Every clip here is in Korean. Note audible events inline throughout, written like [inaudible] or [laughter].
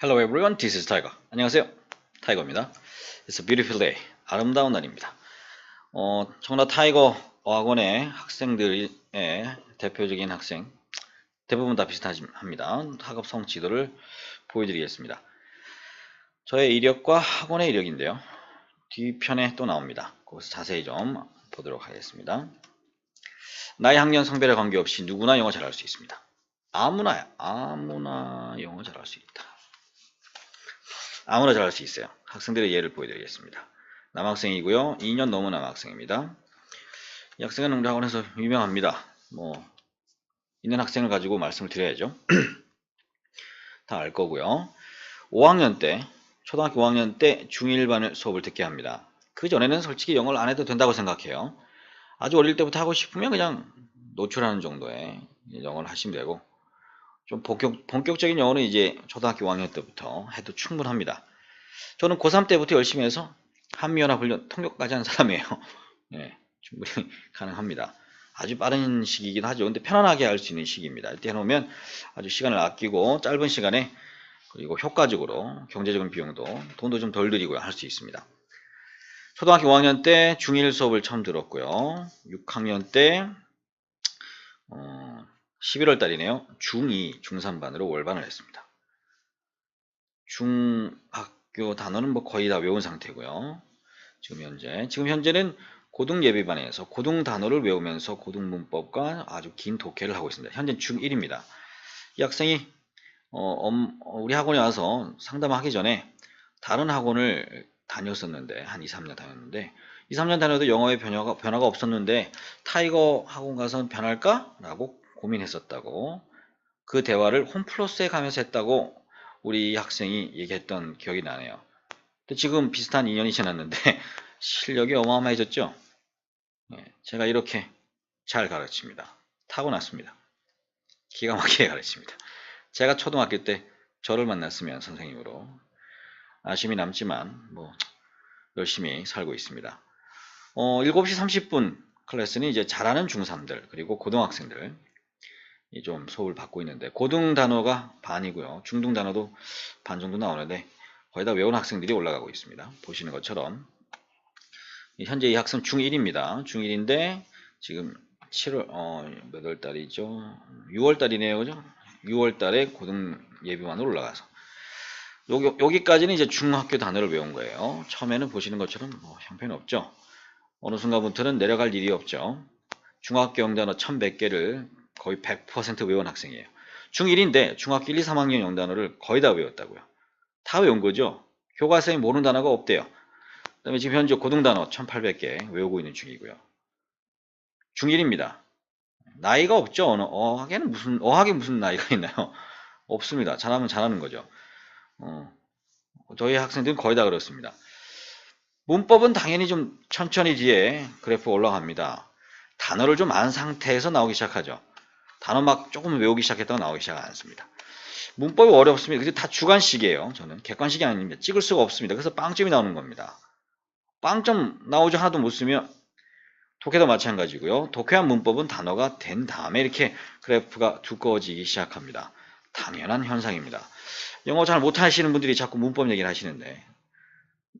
Hello everyone, this is Tiger. 안녕하세요. 타이거입니다. It's a beautiful day. 아름다운 날입니다. 어, 청라 타이거 어학원의 학생들의 대표적인 학생, 대부분 다 비슷합니다. 학업 성취도를 보여드리겠습니다. 저의 이력과 학원의 이력인데요. 뒤편에 또 나옵니다. 거기서 자세히 좀 보도록 하겠습니다. 나이, 학년, 성별에 관계없이 누구나 영어 잘할 수 있습니다. 아무나, 아무나 영어 잘할 수 있다. 아무나 잘할 수 있어요. 학생들의 예를 보여드리겠습니다. 남학생이고요. 2년 넘은 남학생입니다. 이 학생은 우리 학원에서 유명합니다. 뭐 있는 학생을 가지고 말씀을 드려야죠. [clears throat] 다 알 거고요. 5학년 때, 초등학교 5학년 때 중1반을 수업을 듣게 합니다. 그 전에는 솔직히 영어를 안 해도 된다고 생각해요. 아주 어릴 때부터 하고 싶으면 그냥 노출하는 정도의 영어를 하시면 되고 좀 본격, 본격적인 영어는 이제 초등학교 5학년 때부터 해도 충분합니다. 저는 고3 때부터 열심히 해서 한미연합 훈련 통역까지 한 사람이에요. [laughs] 네, 충분히 [laughs] 가능합니다. 아주 빠른 시기이긴 하죠. 근데 편안하게 할 수 있는 시기입니다. 이때 해놓으면 아주 시간을 아끼고 짧은 시간에 그리고 효과적으로 경제적인 비용도 돈도 좀 덜 들이고 할수 있습니다. 초등학교 5학년 때 중1 수업을 처음 들었고요. 6학년 때 어, 11월 달이네요. 중2, 중3반으로 월반을 했습니다. 중학교 단어는 뭐 거의 다 외운 상태고요. 지금 현재 지금 현재는 고등 예비반에서 고등 단어를 외우면서 고등 문법과 아주 긴 독해를 하고 있습니다. 현재 중1입니다. 이 학생이 어, 엄, 우리 학원에 와서 상담하기 전에 다른 학원을 다녔었는데 한 2, 3년 다녔는데 2, 3년 다녀도 영어에 변화가, 변화가 없었는데 타이거 학원 가서 변할까? 라고 고민했었다고 그 대화를 홈플러스에 가면서 했다고 우리 학생이 얘기했던 기억이 나네요. 지금 비슷한 2년이 지났는데 [laughs] 실력이 어마어마해졌죠? 네, 제가 이렇게 잘 가르칩니다. 타고났습니다. 기가 막히게 가르칩니다. 제가 초등학교 때 저를 만났으면 선생님으로 아쉬움이 남지만 뭐 열심히 살고 있습니다. 어, 7시 30분 클래스는 이제 잘하는 중3들 그리고 고등학생들 좀 수업을 받고 있는데 고등 단어가 반이고요. 중등 단어도 반 정도 나오는데 거의 다 외운 학생들이 올라가고 있습니다. 보시는 것처럼 현재 이 학생 중1입니다. 중1인데 지금 7월 어, 몇 월 달이죠? 6월 달이네요. 그죠? 6월 달에 고등 예비반으로 올라가서 여기, 여기까지는 이제 중학교 단어를 외운 거예요. 처음에는 보시는 것처럼 뭐 형편이 없죠. 어느 순간부터는 내려갈 일이 없죠. 중학교 영단어 1100개를 거의 100% 외운 학생이에요. 중1인데 중학교 1, 2, 3학년 영단어를 거의 다 외웠다고요. 다 외운 거죠. 교과서에 모르는 단어가 없대요. 그 다음에 지금 현재 고등단어 1800개 외우고 있는 중이고요. 중1입니다. 나이가 없죠. 어느 어학에는 무슨 어학에 무슨 나이가 있나요? [laughs] 없습니다. 잘하면 잘하는 거죠. 어, 저희 학생들은 거의 다 그렇습니다. 문법은 당연히 좀 천천히 뒤에 그래프 올라갑니다. 단어를 좀 안 상태에서 나오기 시작하죠. 단어 막 조금 외우기 시작했다가 나오기 시작 않습니다. 문법이 어렵습니다. 그게 다 주관식이에요. 저는 객관식이 아닙니다. 찍을 수가 없습니다. 그래서 빵점이 나오는 겁니다. 빵점 나오죠. 하나도 못 쓰면 독해도 마찬가지고요. 독해한 문법은 단어가 된 다음에 이렇게 그래프가 두꺼워지기 시작합니다. 당연한 현상입니다. 영어 잘 못하시는 분들이 자꾸 문법 얘기를 하시는데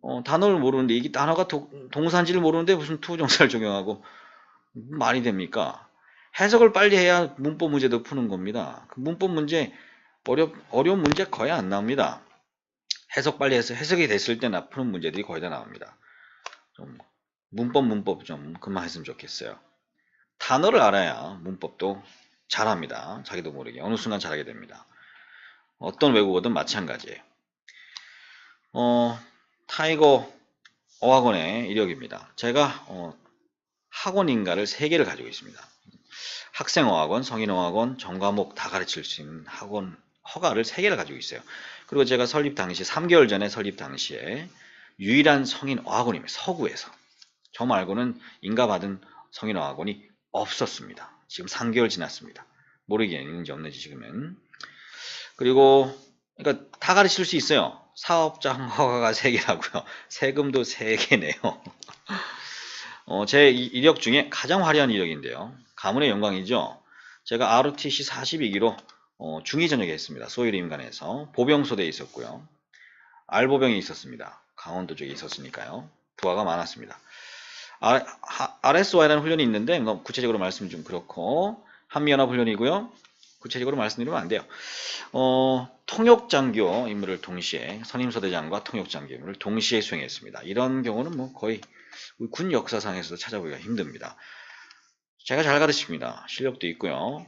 어, 단어를 모르는데 이게 단어가 도, 동사인지를 모르는데 무슨 투정사를 적용하고 말이 됩니까? 해석을 빨리 해야 문법 문제도 푸는 겁니다. 그 문법 문제 어려, 어려운 문제 거의 안 나옵니다. 해석 빨리 해서 해석이 됐을 때나 푸는 문제들이 거의 다 나옵니다. 좀 문법 문법 좀 그만 했으면 좋겠어요. 단어를 알아야 문법도 잘합니다. 자기도 모르게 어느 순간 잘하게 됩니다. 어떤 외국어든 마찬가지예요. 어, 타이거 어학원의 이력입니다. 제가 어, 학원인가를 3개를 가지고 있습니다. 학생어학원, 성인어학원, 전과목 다 가르칠 수 있는 학원 허가를 3개를 가지고 있어요. 그리고 제가 설립 당시 3개월 전에 설립 당시에 유일한 성인어학원입니다. 서구에서. 저 말고는 인가받은 성인어학원이 없었습니다. 지금 3개월 지났습니다. 모르겠는지 없는지 지금은. 그리고 그러니까 다 가르칠 수 있어요. 사업자 [laughs] 허가가 3개라고요. 세금도 3개네요. [laughs] 어, 제 이력 중에 가장 화려한 이력인데요. 가문의 영광이죠. 제가 ROTC 42기로 어, 중2 전역에 했습니다. 소일 임간에서 보병소대에 있었고요. 알보병이 있었습니다. 강원도 쪽에 있었으니까요. 부하가 많았습니다. 아, RSY라는 훈련이 있는데 뭐 구체적으로 말씀 좀 그렇고 한미연합 훈련이고요. 구체적으로 말씀드리면 안 돼요. 어, 통역장교 임무를 동시에 선임소대장과 통역장교 임무를 동시에 수행했습니다. 이런 경우는 뭐 거의 군 역사상에서도 찾아보기가 힘듭니다. 제가 잘 가르칩니다. 실력도 있고요.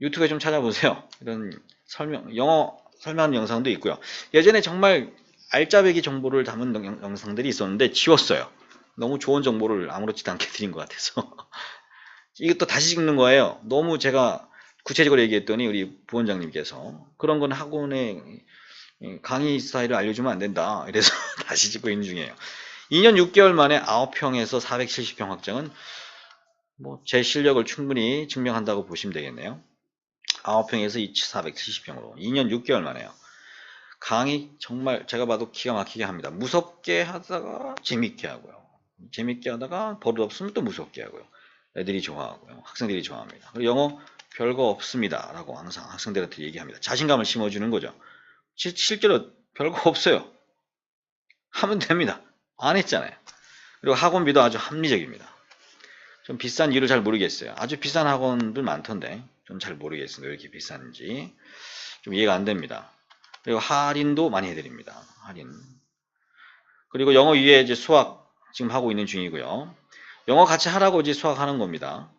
유튜브에 좀 찾아보세요. [laughs] 이런 설명, 영어 설명하는 영상도 있고요. 예전에 정말 알짜배기 정보를 담은 영- 영상들이 있었는데 지웠어요. 너무 좋은 정보를 아무렇지도 않게 드린 것 같아서. [laughs] 이것도 다시 찍는 거예요. 너무 제가 구체적으로 얘기했더니 우리 부원장님께서 그런 건 학원에 강의 스타일을 알려주면 안 된다. 이래서 [laughs] 다시 찍고 있는 중이에요. 2년 6개월 만에 9평에서 470평 확장은 뭐 제 실력을 충분히 증명한다고 보시면 되겠네요. 9평에서 470평으로 2년 6개월 만에요. 강의 정말 제가 봐도 기가 막히게 합니다. 무섭게 하다가 재밌게 하고요. 재밌게 하다가 버릇 없으면 또 무섭게 하고요. 애들이 좋아하고요. 학생들이 좋아합니다. 그리고 영어 별거 없습니다. 라고 항상 학생들한테 얘기합니다. 자신감을 심어주는 거죠. 시- 실제로 별거 없어요. 하면 됩니다. 안 했잖아요. 그리고 학원비도 아주 합리적입니다. 좀 비싼 이유를 잘 모르겠어요. 아주 비싼 학원들 많던데 좀 잘 모르겠어요. 왜 이렇게 비싼지 좀 이해가 안 됩니다. 그리고 할인도 많이 해드립니다. 할인. 그리고 영어 위에 이제 수학 지금 하고 있는 중이고요. 영어 같이 하라고 이제 수학 하는 겁니다.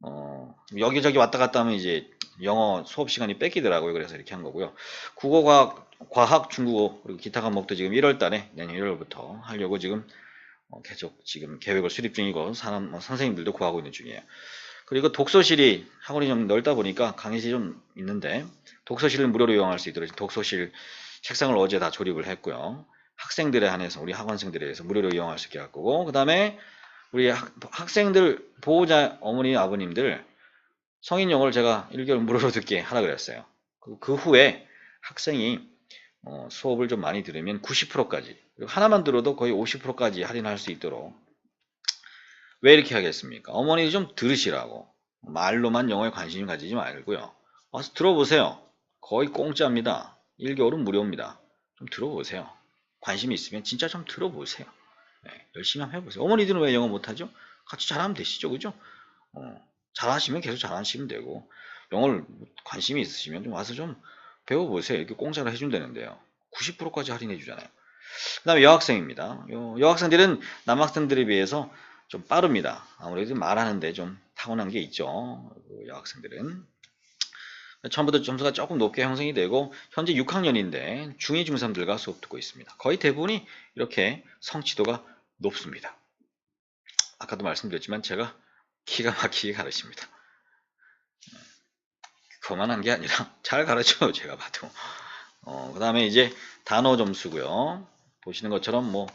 어, 여기저기 왔다 갔다 하면 이제 영어 수업 시간이 뺏기더라고요. 그래서 이렇게 한 거고요. 국어, 과학, 과학, 중국어, 그리고 기타 과목도 지금 1월 달에 내년 1월부터 하려고 지금 어, 계속 지금 계획을 수립 중이고 사람, 뭐 선생님들도 구하고 있는 중이에요. 그리고 독서실이 학원이 좀 넓다 보니까 강의실이 좀 있는데 독서실을 무료로 이용할 수 있도록 독서실 책상을 어제 다 조립을 했고요. 학생들에 한해서 우리 학원생들에 대해서 무료로 이용할 수 있게 할 거고 그 다음에 우리 학, 학생들 보호자 어머니 아버님들 성인 영어를 제가 1개월 무료로 듣게 하라 그랬어요. 그, 그 후에 학생이 어, 수업을 좀 많이 들으면 90%까지 그리고 하나만 들어도 거의 50%까지 할인할 수 있도록 왜 이렇게 하겠습니까? 어머니 좀 들으시라고 말로만 영어에 관심 가지지 말고요. 와서 들어보세요. 거의 공짜입니다. 1개월은 무료입니다. 좀 들어보세요. 관심이 있으면 진짜 좀 들어보세요. 네, 열심히 한번 해보세요. 어머니들은 왜 영어 못하죠? 같이 잘하면 되시죠, 그죠? 어, 잘하시면 계속 잘하시면 되고 영어를 관심이 있으시면 좀 와서 좀 배워보세요. 이렇게 공짜로 해준다는데요. 90%까지 할인해 주잖아요. 그 다음에 여학생입니다. 요- 여학생들은 남학생들에 비해서 좀 빠릅니다. 아무래도 말하는데 좀 타고난 게 있죠. 그 여학생들은. 처음부터 점수가 조금 높게 형성이 되고 현재 6학년인데 중2, 중3들과 수업 듣고 있습니다. 거의 대부분이 이렇게 성취도가 높습니다. 아까도 말씀드렸지만 제가 기가 막히게 가르칩니다. 그만한 게 아니라 [laughs] 잘 가르쳐요. 제가 봐도. 어, 그 다음에 이제 단어 점수고요. 보시는 것처럼 뭐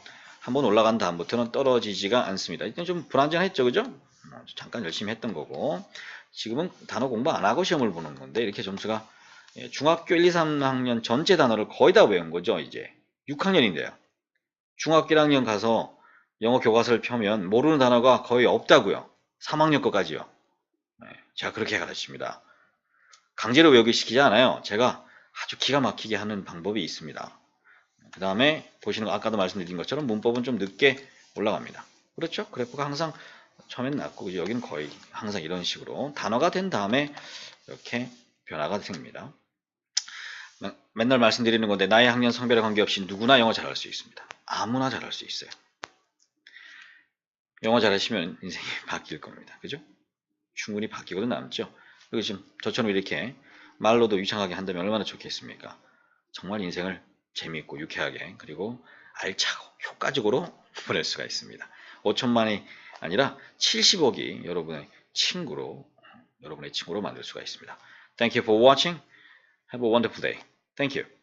한번 올라간 다음부터는 떨어지지가 않습니다. 일단 좀 불안정했죠. 그죠? 어, 잠깐 열심히 했던 거고 지금은 단어 공부 안 하고 시험을 보는 건데 이렇게 점수가 예, 중학교 1, 2, 3학년 전체 단어를 거의 다 외운 거죠. 이제 6학년인데요. 중학교 1학년 가서 영어 교과서를 펴면 모르는 단어가 거의 없다고요. 3학년 거까지요. 네, 제가 그렇게 가르칩니다. 강제로 외우게 시키지 않아요. 제가 아주 기가 막히게 하는 방법이 있습니다. 그 다음에 보시는 거 아까도 말씀드린 것처럼 문법은 좀 늦게 올라갑니다. 그렇죠? 그래프가 항상 처음엔 낮고? 여기는 거의 항상 이런 식으로 단어가 된 다음에 이렇게 변화가 생깁니다. 맨- 맨날 말씀드리는 건데 나이 학년 성별에 관계없이 누구나 영어 잘할 수 있습니다. 아무나 잘할 수 있어요. 영어 잘하시면 인생이 [laughs] 바뀔 겁니다. 그죠? 충분히 바뀌고도 남죠. 그리고 지금 저처럼 이렇게 말로도 유창하게 한다면 얼마나 좋겠습니까? 정말 인생을 재미있고 유쾌하게 그리고 알차고 효과적으로 [laughs] 보낼 수가 있습니다. 5천만이 아니라 70억이 여러분의 친구로 여러분의 친구로 만들 수가 있습니다. Thank you for watching. Have a wonderful day. Thank you.